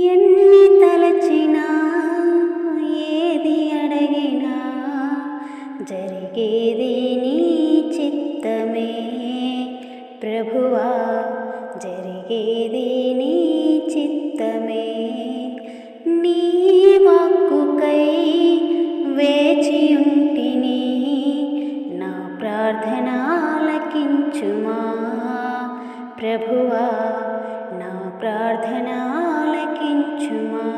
ఎన్ని తలచినా ఏది అడగినా జరిగేది నీ చిత్తమే. ప్రభువా జరిగేది నీ చిత్తమే. నీ వాక్కుకై వేచి ఉంటిని నా ప్రార్థనాలకించుమా. ప్రభువా నా ప్రార్థనా 去吗？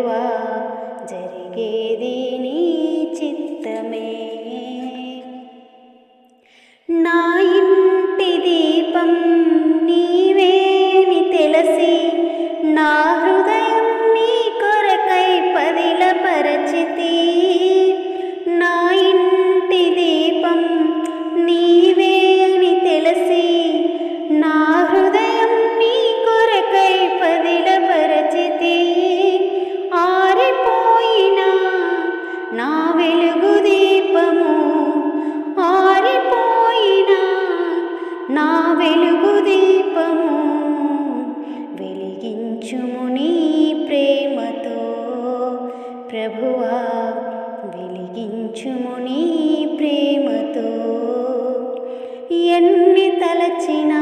ఎన్ని తలచినా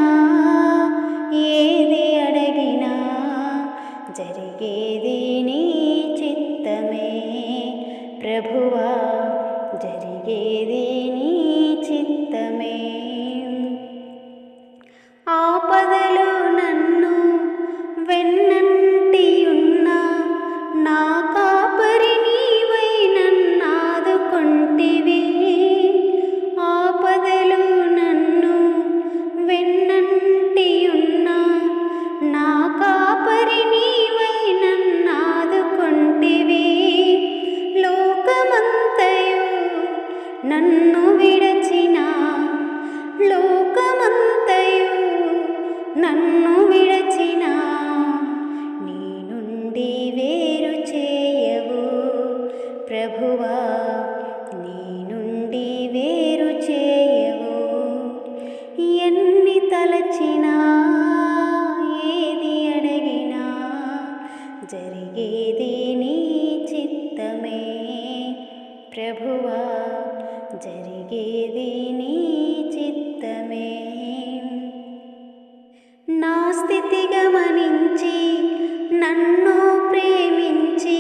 ఏది అడగినా జరిగేది నన్ను విడచిన లోకమంతయు నన్ను విడచి జరిగేది నీ చిత్తమే. నా స్థితి గమనించి నన్ను ప్రేమించి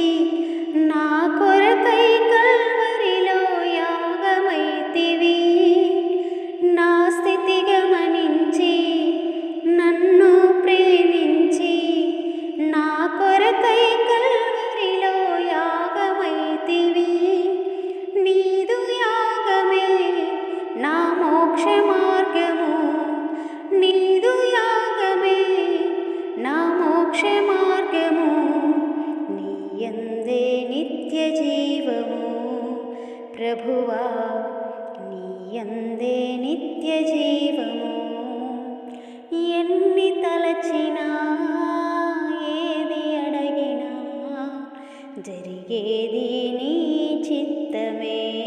చిక్కేది నీ చిత్తమే.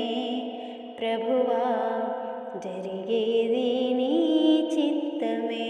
ప్రభువా జరిగేది నీ చిత్తమే.